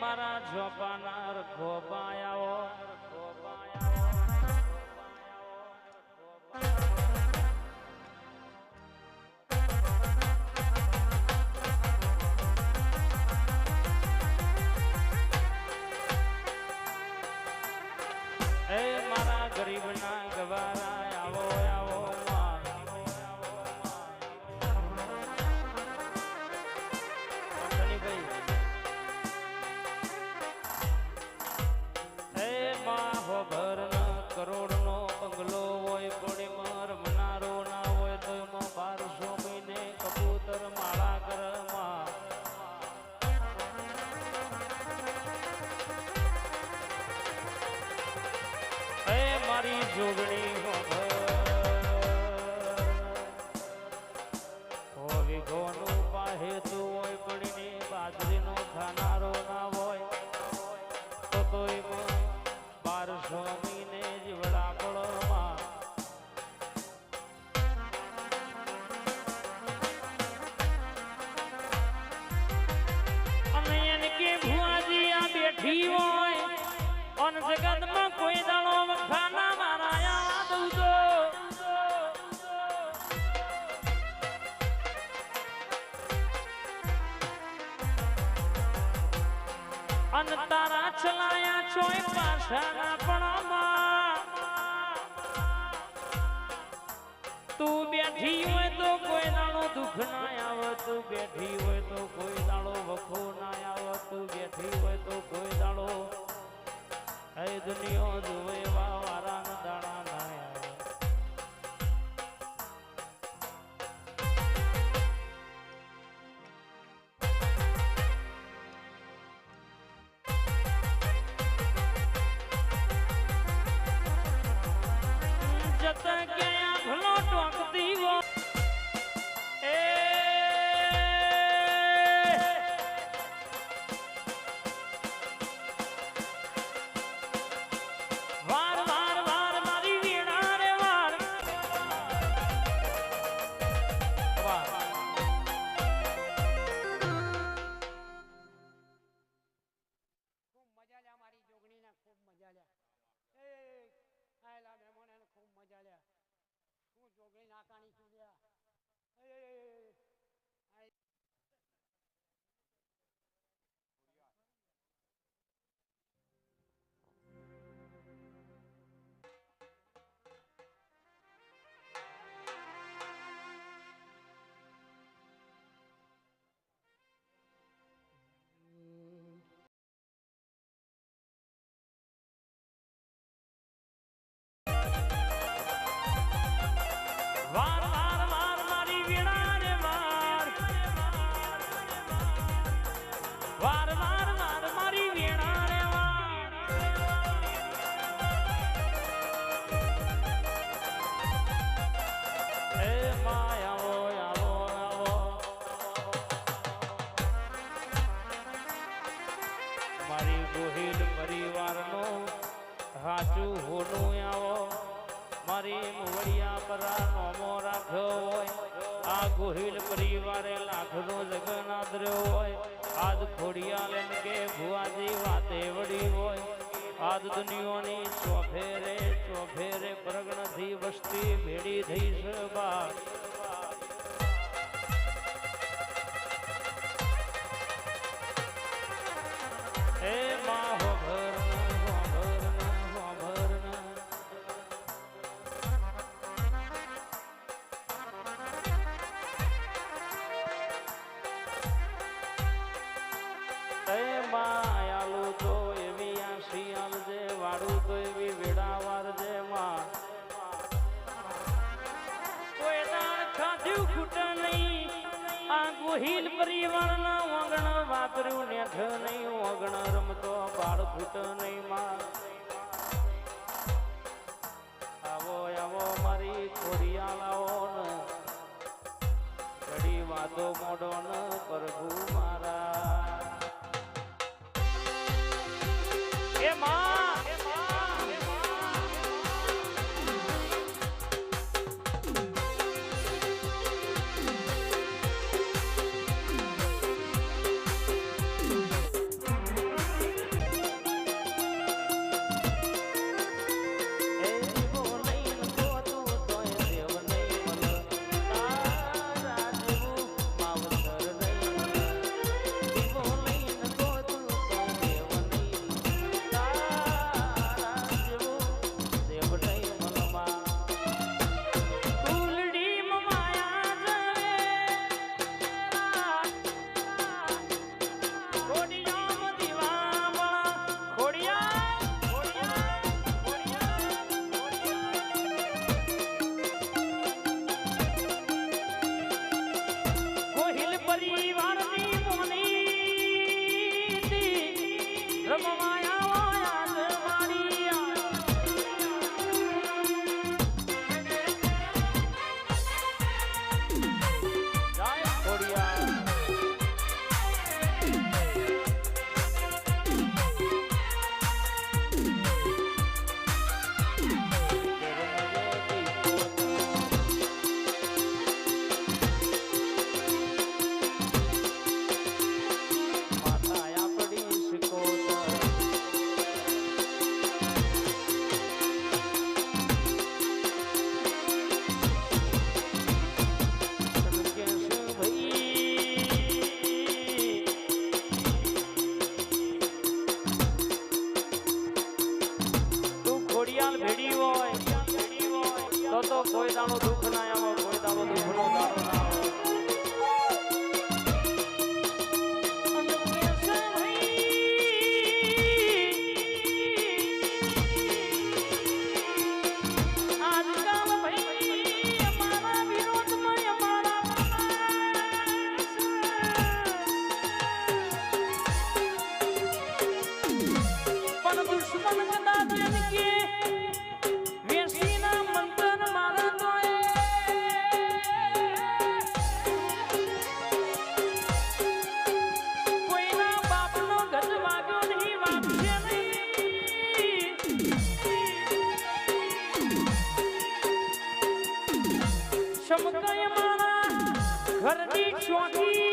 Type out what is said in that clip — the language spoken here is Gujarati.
મારા જોપાનાર ખોપાયાઓ જોગણી હોવી ગોનું પાહેતું હોય, પડીને બાજરીનો ખાનારો ના હોય. તો તો એમાં બારસો મહિને જીવડા પડમાં અને એને કે ભુઆજી બેઠી હોય. અન જગતમાં કોઈ દાણો અન તારા ચલાયા છોય પાછાના પણામાં. તું બેઠી હોય તો કોઈ દાડો દુઃખ ના આવે, તું બેઠી હોય તો કોઈ દાડો thank you. શું જોગણી નાકાણી છું? હાચું હોનું આવો. મારી મુવડિયા પરા નોમો રાખ્યો હોય. આ ગોહિલ પરિવારે લાખનો જગન આદર્યો હોય. આજ ખોડિયા એમ કે ભુવાજી વાતે વડી હોય. આજ દુનિયાની ચોફેરે ચોફેરે પ્રગણથી વસ્તી ભેડી થઈ છે માયાલુ તો એવી આ શિયાળ નહીં આ નેઠ નહીં ઓગણ રમતો બાળ ખૂટ નહીં આવો આવો મારી ખોડિયાલ લાવો ને ઘડી વાતો મોડો ન પ્રભુ મારા. Thank you. Brother Nick Swanky.